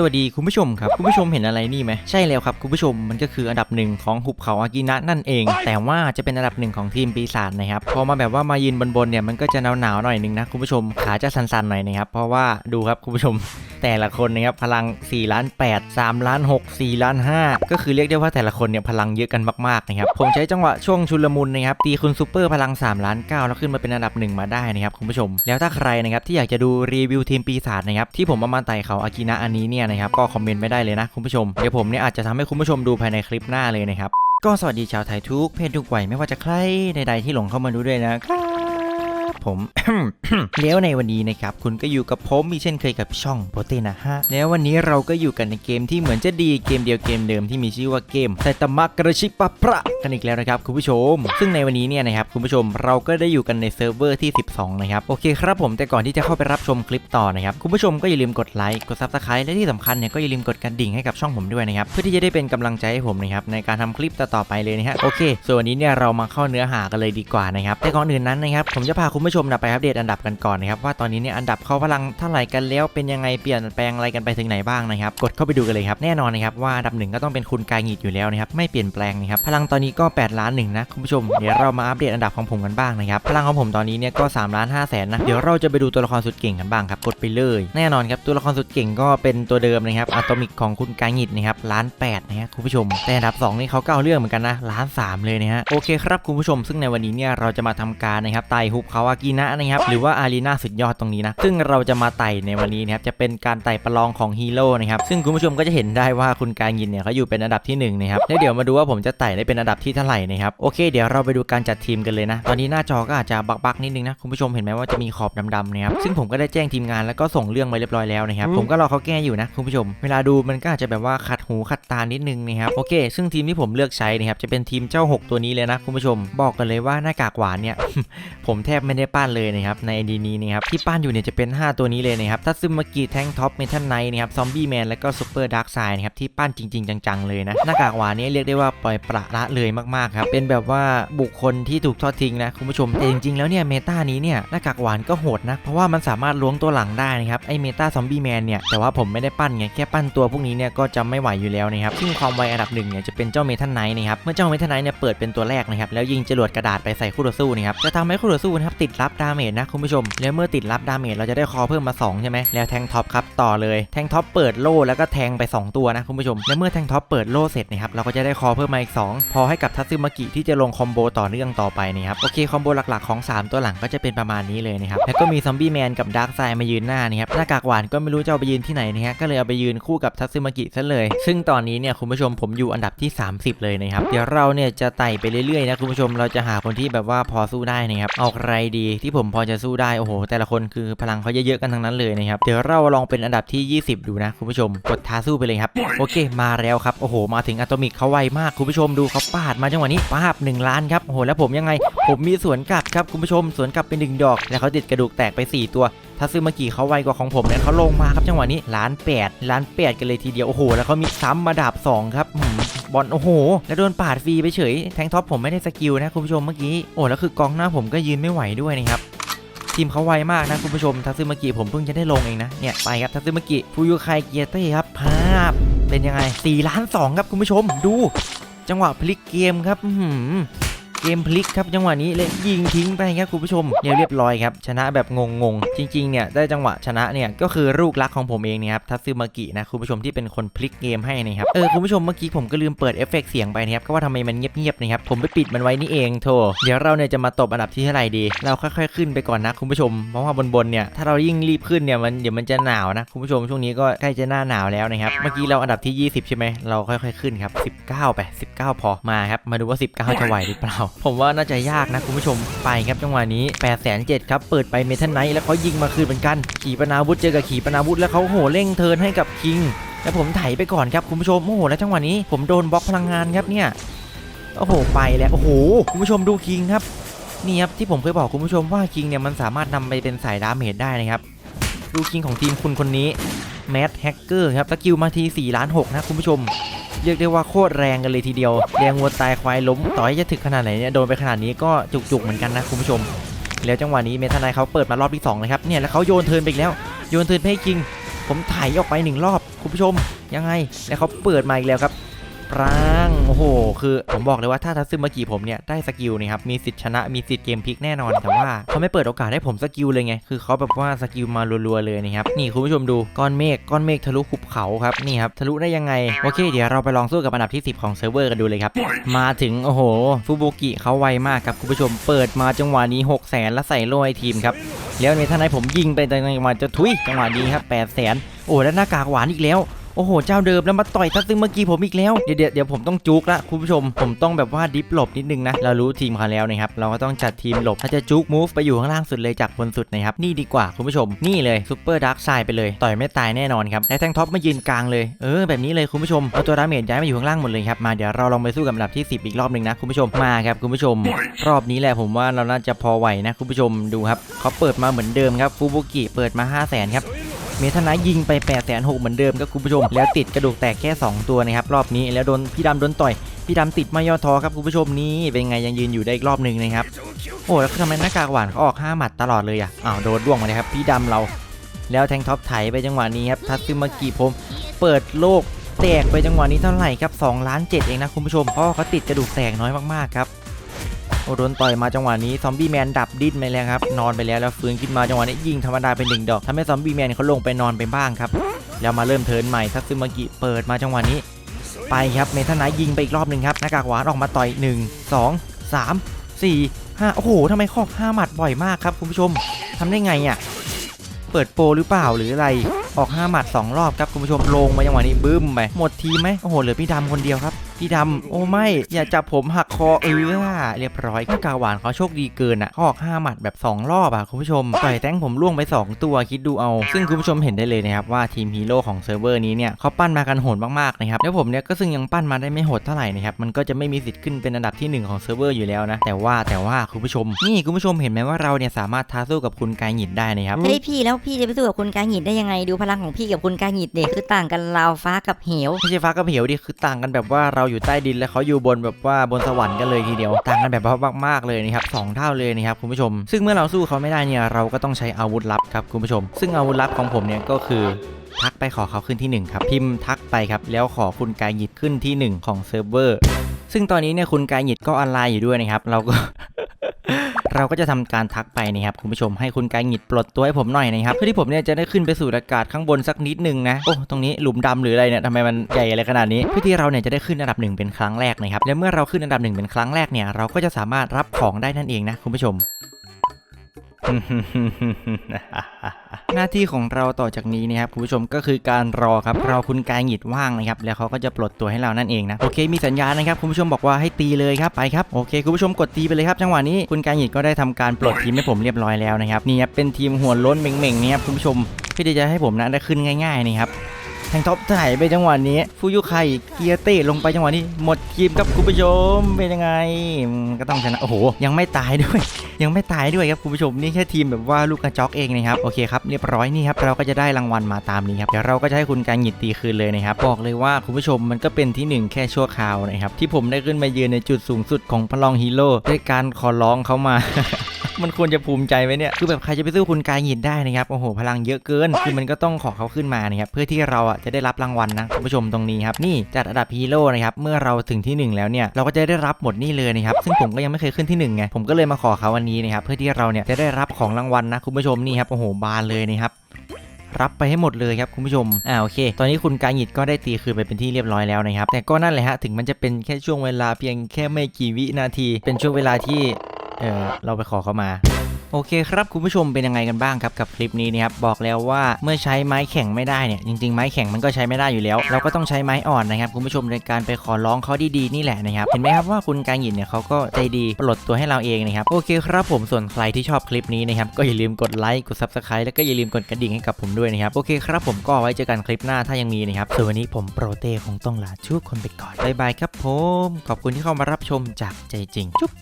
สวัสดีคุณผู้ชมครับคุณผู้ชมเห็นอะไรนี่ไหมใช่แล้วครับคุณผู้ชมมันก็คืออันดับหนึ่งของหุบเขาอากินะนั่นเอง แต่ว่าจะเป็นอันดับหนึ่งของทีมปีศาจนะครับพอมาแบบว่ามายืนบนๆเนี่ยมันก็จะหนาวๆหน่อยหนึงนะคุณผู้ชมขาจะสั่นๆหน่อยนะครับเพราะว่าดูครับคุณผู้ชม แต่ละคนนะครับพลัง4ล้าน8 3ล้าน6 4ล้าน5ก็คือเรียกได้ว่าแต่ละคนเนี่ยพลังเยอะกันมากๆนะครับผมใช้จังหวะช่วงชุลมุนนะครับตีคุณซูเปอร์พลัง3ล้าน9แล้วขึ้นมาเป็นอันดับหนึ่งมาได้นะครับคุณผู้ชม แล้วถ้าใครนะครับที่อยากจะดูรีวิวทีมปีศาจนะครับที่ผมเอามาไต่เขาอากินะอันนี้เนี่ยนะครับก็คอมเมนต์ไม่ได้เลยนะคุณผู้ชมเดี๋ยวผมเนี่ยอาจจะทำให้คุณผู้ชมดูภายในคลิปหน้าเลยนะครับก็สวัสดีชาวไทยทุกเพศทุกวัยไม่ว่าจะใครใดๆที่หลงเข้ามาดูด้วยนะครับ ผมแล้วในวันนี้นะครับคุณก็อยู่กับผมมีเช่นเคยกับช่องโปเตนะฮะแล้ววันนี้เราก็อยู่กันในเกมที่เหมือนจะดีเกมเดียวเกมเดิมที่มีชื่อว่าเกมไซตามะกระชิปะพระกันอีกแล้วนะครับคุณผู้ชม ซึ่งในวันนี้เนี่ยนะครับคุณผู้ชมเราก็ได้อยู่กันในเซิร์ฟเวอร์ที่ 12 นะครับโอเคครับผมแต่ก่อนที่จะเข้าไปรับชมคลิปต่อนะครับคุณผู้ชมก็อย่าลืมกดไลค์กดซับสไครต์และที่สำคัญเนี่ยก็อย่าลืมกดกระดิ่งให้กับช่องผมด้วยนะครับเพื่อที่จะได้เป็นกำลังใจให้ผมนะครับในการทำคลิปต่อๆไปเลยนะฮะโอเคส่วนวันนี้เนี่ยเรามาเข้าเนื้อหากันเลยดีกว่านะครับแต่ก่อนอื่นนั้นนะครับผมจะพาคุณผู้ชมชมนะไปอัปเดตอันดับกันก่อนนะครับว่าตอนนี้เนี่ยอันดับเขาพลังเท่าไหร่กันแล้วเป็นยังไงเปลี่ยนแปลงอะไรกันไปถึงไหนบ้างนะครับกดเข้าไปดูกันเลยครับแน่นอนนะครับว่าอันดับหนึ่งก็ต้องเป็นคุณกายหงิดอยู่แล้วนะครับไม่เปลี่ยนแปลงนะครับพลังตอนนี้ก็8ล้านหนึ่งนะคุณผู้ชมเดี๋ยวเรามาอัปเดตอันดับของผมกันบ้างนะครับพลังของผมตอนนี้เนี่ยก็3ล้าน5แสนนะเดี๋ยวเราจะไปดูตัวละครสุดเก่งกันบ้างครับกดไปเลยแน่นอนครับตัวละครสุดเก่งก็เป็นตัวเดิมนะครับอะตอมิกของคุณกายหงิดนะครับล้าน8นะฮะคุณผู้ชมแต่อันดับสองนี่เขาก็เอาเรื่องเหมือนกันนะล้านสามเลยนะฮะโอเคครับคุณผู้ชมซึ่งในวันนี้เนี่ยเราจะมาทำการนะครับไต่ฮุบเขาอากินะนะครับหรือว่าอารีนาสุดยอดตรงนี้นะซึ่งเราจะมาไต่ในวันนี้นะครับจะเป็นการไต่ประลองของฮีโร่นะครับซึ่งคุณผู้ชมก็จะเห็นได้ว่าคุณกายหงิดเนี่ยเขาอยู่เป็นอันดับที่หนึ่งนะครับแล้วเดี๋ยวมาดูว่าผมจะไต่ได้เป็นอันดับที่เท่าไหร่นะครับโอเคเดี๋ยวเราไปดูการจัดทีมกันเลยนะตอนนี้หน้าจอก็อาจจะบักๆนิดนึงนะคุณผู้ชมเห็นไหมว่าจะมีขอบดำๆนะครับซึ่งผมก็ได้แจ้งทีมงานแล้วก็ส่งเรื่องไปเรียบร้อยแล้วนะครับผมก็รอเขาแก้อยู่นะคุณผู้ชม เวลาดูมันก็อาจจะแบบว่าขัดหูขัดตานิดนึงนะครับโอเค ซึ่งทีมที่ผมเลือกใช้นะครับจะเป็นทีมเจ้า 6 ตัวนี้เลยนะคุณผู้ชม บอกกันเลยว่าหน้ากากหวานเนี่ยผมแทบไม่ได้ปั้นเลยนะครับในดีนี้นะครับที่ปั้นอยู่เนี่ยจะเป็น 5 ตัวนี้เลยนะครับทัตซึมากิแทงท็อปเมทัลไนท์นะครับซอมบี้แมนแล้วก็ซูเปอร์ดาร์กไซด์นะครับที่ปั้นจริง ๆ จังๆเลยนะหน้ากากหวานนี่ยเรียกได้ว่าปล่อยประละเลยมากๆครับเป็นแบบว่าบุคคลที่ถูกทอดทิ้งนะคุณผู้ชมแต่จริงๆแล้วเนี่ยเมตานี้เนี่ยหน้ากากหวานก็โหดนะเพราะว่ามันสามารถล้วงตัวหลังได้นะครับไอเมตาซอมบี้แมนเนี่ยแต่ว่าผมไม่ได้ปั้นไงแค่ปั้นตัวพวกนี้เนี่ยก็จะไม่ไหวอยู่แล้วนะครับซึ่งความไวอันดับหนึ่งเนี่ยจะเป็นเจ้าเมทัลไนท์นะครับเมื่อเจ้าเมทัลไนท์เนี่ยเปิดเป็นตัวแรกนะครับแล้วยิงจรวดกระดาษไปใส่คู่ต่อสู้นะครับจะทำให้คู่ต่อสู้นะครับติดรับดาเมจนะคุณผู้ชม แล้วเมื่อติดรับดาเมจเราจะได้คอเพิ่มมา 2 ใช่ไหมแล้วแทงท็อปครับต่อเลยแทงท็อปเปิดโล่แล้วก็แทงไป 2 ตัวนะคุณผู้ชม แล้วเมื่อแทงท็อปเปิดโล่เสร็จนะครับเราก็จะได้คอเพิ่มมาอีก 2 พอให้กับทัตซึมากิที่จะลงคอมโบต่อเนื่องต่อไปนะครับโอเคคอมโบหลักๆของ 3 ตัวหลังก็จะเป็นประมาณนี้เลยนะครับแล้วก็มีซอมบี้แมนกับดาร์กไซมายืนหน้านะครับหน้ากากหวานก็ไม่รู้จะเอาไปยืนที่ไหนนะฮะก็เลยเอาไปยืนคู่กับทัตซึมากิซะเลย ซึ่งตอนนี้เนี่ยคุณผู้ชมผมอยู่อันดับที่ 30 เลยนะครับเดี๋ยวเราเนี่ยจะไต่ไปเรื่อยๆนะคุณผู้ชมเราจะหาคนที่แบบว่าพอสู้ได้นะครับเอาใครดีที่ผมพอจะสู้ได้ โอ้โห แต่ละคนคือพลังเขาเยอะๆกันทั้งนั้นเลยนะครับ เดี๋ยวเราลองเป็นอันดับที่ 20 ดูนะคุณผู้ชม กดท้าสู้ไปเลยครับ โอเค มาแล้วครับ โอ้โห มาถึงอะตอมิกเขาไวมากคุณผู้ชมดูเขาปาดมาจังหวะนี้ปาบ1ล้านครับ โอ้โห แล้วผมยังไง ผมมีสวนกลับครับคุณผู้ชม สวนกลับเป็นหนึ่งดอก แล้วเขาติดกระดูกแตกไป 4 ตัว ถ้าซื้อมากี่เขาไวกว่าของผมเนี่ยเขาลงมาครับจังหวะนี้ล้านแปดล้านแปดกันเลยทีเดียวโอ้โหแล้วเขามีซ้ำมาดาบสองครับบอลโอ้โห แล้วโดนปาดฟรีไปเฉยแทงท็อปผมไม่ได้สกิลนะคุณผู้ชมเมื่อกี้โอ้แล้วคือกองหน้าผมก็ยืนไม่ไหวด้วยนะครับทีมเขาไวมากนะคุณผู้ชมทัซึมากิผมเพิ่งจะได้ลงเองนะเนี่ยไปครับทัซึมากิฟูยุไคเกียเต้ครับภาพเป็นยังไง4ล้าน2ครับคุณผู้ชมดู จังหวะพลิกเกมครับ เกมพลิกครับจังหวะนี้เลยยิงทิ้งไปครับคุณผู้ชมเรียเรียบร้อยครับชนะแบบงงๆจริงๆเนี่ยได้จังหวะชนะเนี่ยก็คือลูกรักของผมเองเนี่ยครับทัซึมากินะคุณผู้ชมที่เป็นคนพลิกเกมให้นะครับเออคุณผู้ชมเมื่อกี้ผมก็ลืมเปิดเอฟเฟกต์เสียงไปนะครับก็ว่าทำไมมันเงียบๆนะครับผมไปปิดมันไว้นี่เองโธ่เดี๋ยวเราเนี่ยจะมาตบอันดับที่เท่าไหร่ดี เราค่อยๆขึ้นไปก่อนนะคุณผู้ชมเพราะว่าบนๆเนี่ยถ้าเรายิ่งรีบขึ้นเนี่ยมันเดี๋ยวมันจะหนาวนะคุณผู้ชมช่วงนี้ก็ใกล้จะหน้าหนาวแล้วนะครับเมื่อกี้เราอันดับที่ 20 ใช่ไหมเราค่อยๆขึ้นครับ19 ไป 19 พอมาครับมาดูว่า 19 จะไหวหรือเปล่าผมว่าน่าจะยากนะคุณผู้ชมไปครับจังหวะนี้8 7 0 0ครับเปิดไปเมทัลไนท์แล้วเขายิงมาคืนเหมือนกัน ขี่ปนาวุธเจอกับขี่ปนาวุธแล้วเขาโหเร่งเทินให้กับคิงแล้วผมไถไปก่อนครับคุณผู้ชมโอ้โหแล้วจังหวะนี้ผมโดนบล็อกพลังงานครับเนี่ยโอ้โหไปแล้วโอ้โหคุณผู้ชมดูคิงครับนี่ครับที่ผมเคยบอกคุณผู้ชมว่าคิงเนี่ยมันสามารถนำไปเป็นสายดาเมจได้นะครับดูคิงของทีมคุณคนนี้แมดแฮกเกอร์ครับสกิลมาที4ล้าน6นะคุณผู้ชม เรียกได้ว่าโคตรแรงกันเลยทีเดียวแรงวัวตายควายล้มต่อยจะถึกขนาดไหนเนี่ยโดนไปขนาดนี้ก็จุกๆเหมือนกันนะคุณผู้ชม แล้วจังหวะนี้เมทานายเขาเปิดมารอบที่2นะครับเนี่ยแล้วเขาโยนเทินไปอีกแล้วโยนเทินให้คิง ผมถ่ายออกไปหนึ่งรอบคุณผู้ชมยังไงแล้วเขาเปิดมาอีกแล้วครับ ปรางโอ้โห คือผมบอกเลยว่าถ้าทัซึมากิผมเนี่ยได้สกิลนี่ครับมีสิทธิ์ชนะมีสิทธิ์เกมพลิกแน่นอนแต่ว่าเขาไม่เปิดโอกาสให้ผมสกิลเลยไงคือเขาแบบว่าสกิลมารัวๆเลยนะครับนี่คุณผู้ชมดูก้อนเมฆก้อนเมฆทะลุหุบเขาครับนี่ครับทะลุได้ยังไงโอเคเดี๋ยวเราไปลองสู้กับอันดับที่ 10 ของเซิร์ฟเวอร์กันดูเลยครับมาถึงโอ้โหฟูโบกิเขาไวมากครับคุณผู้ชมเปิดมาจังหวะนี้6 0 0 0 0แล้วใส่โล่ให้ทีมครับแล้วในท่านไหนผมยิงไปจังหวะจะทุยจังหวะนี้ครับ8 0 0 0 0 0โอ้แล้วหน้ากากหวานอีกแล้ว โอ้โห เจ้าเดิมแล้วมาต่อยทัซึงเมื่อกี้ผมอีกแล้ว เดี๋ยวเดี๋ยวผมต้องจุกละคุณผู้ชม ผมต้องแบบว่าดิฟหลบนิดนึงนะ เรารู้ทีมเขาแล้วนะครับ เราก็ต้องจัดทีมหลบ ถ้าจะจุกมูฟไปอยู่ข้างล่างสุดเลยจากบนสุดนะครับ นี่ดีกว่าคุณผู้ชม นี่เลยซูเปอร์ดักไซไปเลย ต่อยไม่ตายแน่นอนครับ และแทงท็อปมายืนกลางเลย เออแบบนี้เลยคุณผู้ชม เอาตัวดาเมจย้ายมาอยู่ข้างล่างหมดเลยครับ มาเดี๋ยวเราลองไปสู้กับอันดับที่ 10 อีกรอบหนึ่งนะคุณผู้ชม มาครับคุณผู้ชม รอบนี้แหละผมว่าเราน่าจะพอไหวนะคุณผู้ชมดูครับเขาเปิดมาเหมือนเดิมครับฟูบุกิเปิดมา 5 0 0 0 0 0ครับ เมทนายิงไป8 6 0 0 0เหมือนเดิมครับคุณผู้ชม แล้วติดกระดูกแตกแค่ 2 ตัวนะครับรอบนี้แล้วโดนพี่ดำโดนต่อยพี่ดำติดไม่ย่อท้อครับคุณผู้ชมนี่เป็นไงยังยืนอยู่ได้อีกรอบหนึ่งนะครับโอ้แล้วทำไมหน้ากากหวานเขาออก5หมัดตลอดเลยอะอ้าวโดนร่วงมาเลยครับพี่ดำเราแล้วแทงท็อปไถไปจังหวะนี้ครับทัตซึมากิผมเปิดโลกแตกไปจังหวะนี้เท่าไหร่ครับ2ล้าน7เองนะคุณผู้ชมเพราะเขาติดกระดูกแตกน้อยมากๆครับ โอ้โดนต่อยมาจังหวะนี้ซอมบี้แมนดับดิ้นไปแล้วครับนอนไปแล้วแล้วฟื้นขึ้นมาจังหวะนี้ยิงธรรมดาเป็นหนึ่งดอกทำให้ซอมบี้แมนเขาลงไปนอนไปบ้างครับแล้วมาเริ่มเทิร์นใหม่ทัตซึมากิเปิดมาจังหวะนี้ ไปครับเมทานายยิงไปอีกรอบหนึ่งครับหน้ากากหวานออกมาต่อย 1 2 3 4 5โอ้โหทำไมคอก5หมัดบ่อยมากครับคุณผู้ชมทำได้ไงอะเปิดโปรหรือเปล่าหรืออะไรออก5หมัด2รอบครับคุณผู้ชมลงมาจังหวะนี้บึ้มไปหมดทีไหมโอ้โหเหลือพี่ดำคนเดียวครับ พี่ดำโอ้ไม่ อย่าจับผมหักคอเออเรียบร้อยหน้ากากหวานเขาโชคดีเกินอะเขาออก5หมัดแบบ 2 รอบอะคุณผู้ชมต่อยแต้งผมล่วงไป 2 ตัวคิดดูเอา ซึ่งคุณผู้ชมเห็นได้เลยนะครับว่าทีมฮีโร่ของเซิร์ฟเวอร์นี้เนี่ยเขาปั้นมากันโหดมากๆนะครับแล้วผมเนี่ยก็ซึ่งยังปั้นมาได้ไม่โหดเท่าไหร่นะครับมันก็จะไม่มีสิทธิ์ขึ้นเป็นอันดับที่หนึ่งของเซิร์ฟเวอร์อยู่แล้วนะแต่ว่าแต่ว่าคุณผู้ชมนี่คุณผู้ชมเห็นไหมว่าเราเนี่ยสามารถท้าสู้กับคุณกายหยินได้นะครับเฮ้ยพี่แล้วพี่จะไปสู้กับคุณกาหงิดได้ยังไงดูพลังของพี่กับคุณกาหงิดเด็กคือต่างกันราวฟ้ากับเหวไม่ใช่ฟ้ากับเหวดิคือต่างกันแบบว่าเราอยู่ใต้ดินและเขาอยู่บนแบบว่าบนสวรรค์กันเลยทีเดียวต่างกันแบบมากๆเลยนะครับสองเท่าเลยนะครับคุณผู้ชม ซึ่งเมื่อเราสู้เขาไม่ได้เนี่ยเราก็ต้องใช้อาวุธลับครับคุณผู้ชม ซึ่งอาวุธลับของผมเนี่ยก็คือทักไปขอเขาขึ้นที่หนึ่งครับ พิมพ์ทักไปครับ แล้วขอคุณกายหยิดขึ้นที่หนึ่งของเซิร์ฟเวอร์ ซึ่งตอนนี้เนี่ยคุณกายหยิดก็ออนไลน์อยู่ด้วยนะครับ เราก็ เราก็จะทำการทักไปนะครับคุณผู้ชมให้คุณกายหงิดปลดตัวให้ผมหน่อยนะครับเพื่อที่ผมเนี่ยจะได้ขึ้นไปสู่อากาศข้างบนสักนิดนึงนะโอ้ตรงนี้หลุมดำหรืออะไรเนี่ยทำไมมันใหญ่อะไรขนาดนี้เพื่อที่เราเนี่ยจะได้ขึ้นอันดับหนึ่งเป็นครั้งแรกนะครับและเมื่อเราขึ้นอันดับหนึ่งเป็นครั้งแรกเนี่ยเราก็จะสามารถรับของได้นั่นเองนะคุณผู้ชม หน้าที่ของเราต่อจากนี้นะครับคุณผู้ชมก็คือการรอครับรอคุณกายหงิดว่างนะครับแล้วเขาก็จะปลดตัวให้เรานั่นเองนะโอเคมีสัญญาณนะครับคุณผู้ชมบอกว่าให้ตีเลยครับไปครับโอเคคุณผู้ชมกดตีไปเลยครับจังหวะนี้คุณกายหงิดก็ได้ทำการปลดทีมให้ผมเรียบร้อยแล้วนะครับนี่ครับเป็นทีมหัวล้นเม่งๆนี่ครับคุณผู้ชมเพื่อที่จะให้ผมนะได้ขึ้นง่ายๆนี่ครับ แทงท็อปถ่ายไปจังหวะนี้ฟูยุไคเกียเต้ลงไปจังหวะนี้ หมดทีมครับคุณผู้ชมเป็นยังไงก็ต้องชนะโอ้โหยังไม่ตายด้วย ยังไม่ตายด้วยครับคุณผู้ชมนี่แค่ทีมแบบว่าลูกกระจอกเองนะครับโอเคครับเรียบร้อยนี่ครับเราก็จะได้รางวัลมาตามนี้ครับเดี๋ยวเราก็จะให้คุณการหยิดตีคืนเลยนะครับบอกเลยว่าคุณผู้ชมมันก็เป็นที่หนึ่งแค่ชั่วคราวนะครับที่ผมได้ขึ้นมายืนในจุดสูงสุดของพลองฮีโร่ด้วยการขอร้องเขามา มันควรจะภูมิใจไหมเนี่ย คือแบบใครจะไปสู้คุณกายหยินได้นะครับ โอ้โห พลังเยอะเกิน คือมันก็ต้องขอเขาขึ้นมานะครับ เพื่อที่เราอะจะได้รับรางวัลนะคุณผู้ชมตรงนี้ครับ นี่จัดอันดับฮีโร่นะครับ เมื่อเราถึงที่หนึ่งแล้วเนี่ย เราก็จะได้รับหมดนี่เลยนะครับ ซึ่งผมก็ยังไม่เคยขึ้นที่หนึ่งไง ผมก็เลยมาขอเขาวันนี้นะครับ เพื่อที่เราเนี่ยจะได้รับของรางวัลนะคุณผู้ชมนี่ครับ โอ้โห บานเลยนะครับรับไปให้หมดเลยครับคุณผู้ชม อ่าโอเค ตอนนี้คุณกาหยิดก็ได้ตีคืนไปเป็นที่เรียบร้อยแล้วนะครับ แต่ก็นั่นแหละฮะ ถึงมันจะเป็นแค่ช่วงเวลาเพียงแค่ไม่กี่วินาที เป็นช่วงเวลาที่ เออเราไปขอเขามาโอเคครับคุณผู้ชมเป็นยังไงกันบ้างครับกับคลิปนี้นะครับบอกแล้วว่าเมื่อใช้ไม้แข็งไม่ได้เนี่ยจริงๆไม้แข็งมันก็ใช้ไม่ได้อยู่แล้ว เราก็ต้องใช้ไม้อ่อนนะครับคุณผู้ชมในการไปขอร้องเขาดีๆนี่แหละนะครับเห็นไหมครับว่าคุณกางหยินเนี่ยเขาก็ใจดีปลดตัวให้เราเองนะครับโอเคครับผมส่วนใครที่ชอบคลิปนี้นะครับก็อย่าลืมกดไลค์กด subscribe แล้วก็อย่าลืมกดกระดิ่งให้กับผมด้วยนะครับโอเคครับผมก็ไว้เจอกันคลิปหน้าถ้ายังมีนะครับส่วนวันนี้ผมโปรเต้คงต้องลาทุกคนไปก่อนบายบายครับผมขอบคุณที่เข้ามารับชมจากใจจริงจุ๊บ